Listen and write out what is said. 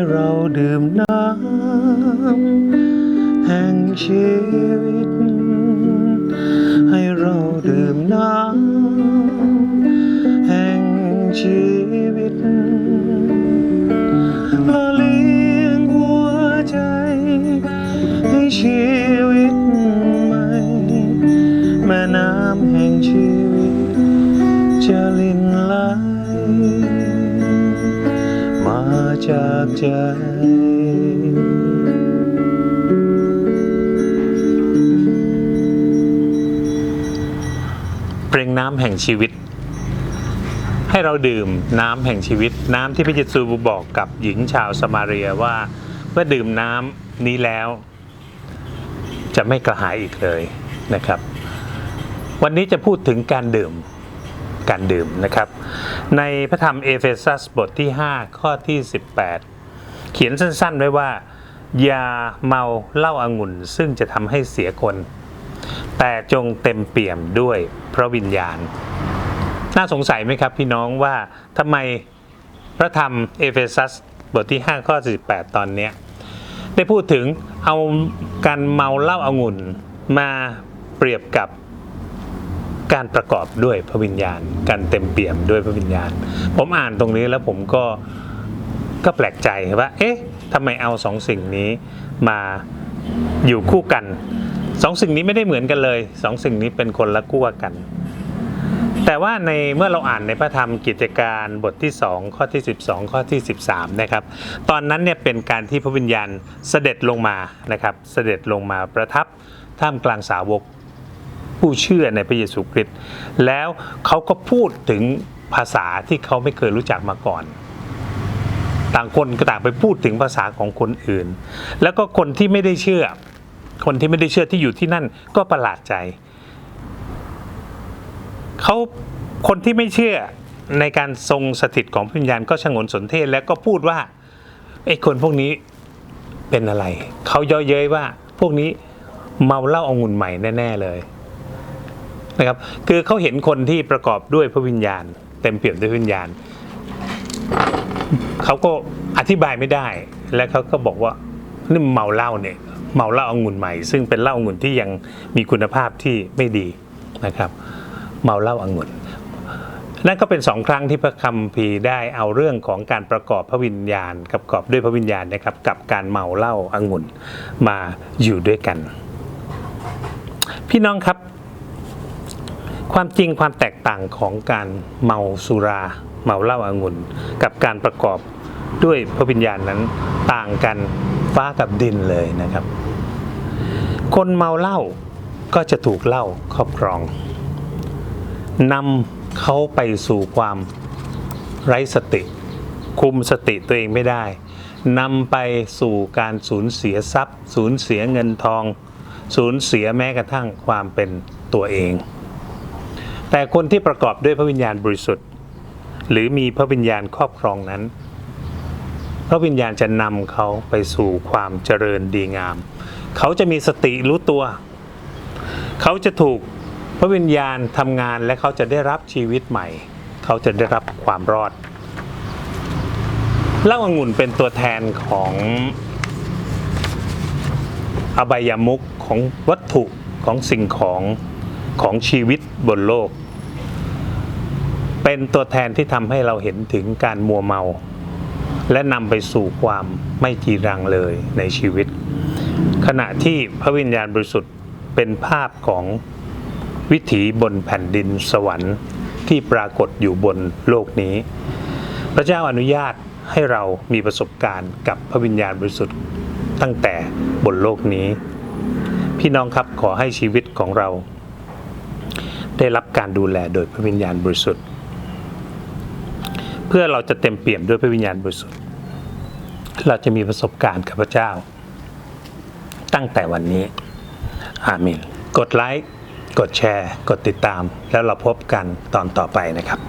ให้เราดื่มน้ำแห่งชีวิต ให้เราดื่มน้ำแห่งชีวิตละเลี้ยงหัวใจ ให้ชีวิตใหม่แม่น้ำแห่งชีวิตจะลินไหล จากใจ เปล่งน้ำแห่งชีวิต ให้เราดื่มน้ำแห่งชีวิต น้ำที่พระเยซูบอกกับหญิงชาวสมาเรียว่าเมื่อดื่มน้ำนี้แล้ว จะไม่กระหายอีกเลยนะครับ วันนี้จะพูดถึงการดื่ม การดื่มนะครับ ในพระธรรมเอเฟซัสบทที่ 5 ข้อที่ 18 เขียนสั้นๆ ไว้ว่า อย่าเมาเหล้าอางุ่นซึ่งจะทำให้เสียคน แต่จงเต็มเปี่ยมด้วยพระวิญญาณ น่าสงสัยไหมครับพี่น้องว่าทำไมพระธรรมเอเฟซัสบทที่ 5 ข้อ 48 ตอนนี้ได้พูดถึงเอาการเมาเหล้าอางุ่นมาเปรียบกับ การประกอบด้วยพระวิญญาณ การเต็มเปี่ยมด้วยพระวิญญาณ ผมอ่านตรงนี้แล้วผมก็ก็แปลกใจว่า เอ๊ะทำไมเอาสองสิ่งนี้มาอยู่คู่กันสองสิ่งนี้ไม่ได้เหมือนกันเลยสองสิ่งนี้เป็นคนละคู่กัน แต่ว่าในเมื่อเราอ่านในพระธรรมกิจการบทที่ 2 ข้อที่ 12 ข้อที่ 13 นะครับ ตอนนั้นเนี่ยเป็นการที่พระวิญญาณเสด็จลงมานะครับ เสด็จลงมาประทับท่ามกลางสาวก ผู้เชื่อในพระเยซูคริสต์แล้วเขาก็พูดถึงภาษาที่เขาไม่เคยรู้จักมาก่อน ต่างคนก็ต่างไปพูดถึงภาษาของคนอื่น แล้วก็คนที่ไม่ได้เชื่อ คนที่ไม่ได้เชื่อที่อยู่ที่นั่นก็ประหลาดใจเขาคนที่ไม่เชื่อในการทรงสถิตของพระวิญญาณก็ชงนสนเทศแล้วก็พูดว่าไอ้คนพวกนี้เป็นอะไร เขาเย่อเย้ยว่าพวกนี้เมาเหล้าองุ่นใหม่แน่ ๆ เลย นะครับ คือเขาเห็นคนที่ประกอบด้วยพระวิญญาณ เต็มเปี่ยมด้วยวิญญาณเขาก็อธิบายไม่ได้ และเขาก็บอกว่านี่เมาเหล้าเนี่ยเมาเหล้าองุ่นใหม่ ซึ่งเป็นเหล้าองุ่นที่ยังมีคุณภาพที่ไม่ดีนะครับ เมาเหล้าองุ่นนั่นก็เป็นสองครั้งที่พระคัมภีร์ได้เอาเรื่องของการประกอบพระวิญญาณกับประกอบด้วยพระวิญญาณนะครับ กับการเมาเหล้าองุ่นมาอยู่ด้วยกัน พี่น้องครับ ความจริงความแตกต่างของการเมาสุรา เมาเหล้าองุ่น กับการประกอบด้วยพระวิญญาณนั้นต่างกันฟ้ากับดินเลยนะครับ คนเมาเหล้าก็จะถูกเหล้าครอบครองนำเขาไปสู่ความไร้สติ คุมสติตัวเองไม่ได้นำไปสู่การสูญเสียทรัพย์ สูญเสียเงินทอง สูญเสียแม้กระทั่งความเป็นตัวเอง แต่คนที่ประกอบด้วยพระวิญญาณบริสุทธิ์ หรือมีพระวิญญาณครอบครองนั้น พระวิญญาณจะนำเขาไปสู่ความเจริญดีงาม เขาจะมีสติรู้ตัว เขาจะถูกพระวิญญาณทำงานและเขาจะได้รับชีวิตใหม่ เขาจะได้รับความรอดเล้าองุ่นเป็นตัวแทนของอบายามุขของวัตถุของสิ่งของของชีวิตบนโลก เป็นตัวแทนที่ทำให้เราเห็นถึงการมัวเมา และนำไปสู่ความไม่จีรังเลยในชีวิต ขณะที่พระวิญญาณบริสุทธิ์เป็นภาพของวิถีบนแผ่นดินสวรรค์ที่ปรากฏอยู่บนโลกนี้ พระเจ้าอนุญาตให้เรามีประสบการณ์กับพระวิญญาณบริสุทธิ์ตั้งแต่บนโลกนี้ พี่น้องครับขอให้ชีวิตของเรา ได้รับการดูแลโดยพระวิญญาณบริสุทธิ์ เพื่อเราจะเต็มเปี่ยมด้วยพระวิญญาณบริสุทธิ์ เราจะมีประสบการณ์กับพระเจ้า ตั้งแต่วันนี้ อาเมน กดไลค์ กดแชร์ กดติดตาม แล้วเราพบกันตอนต่อไปนะครับ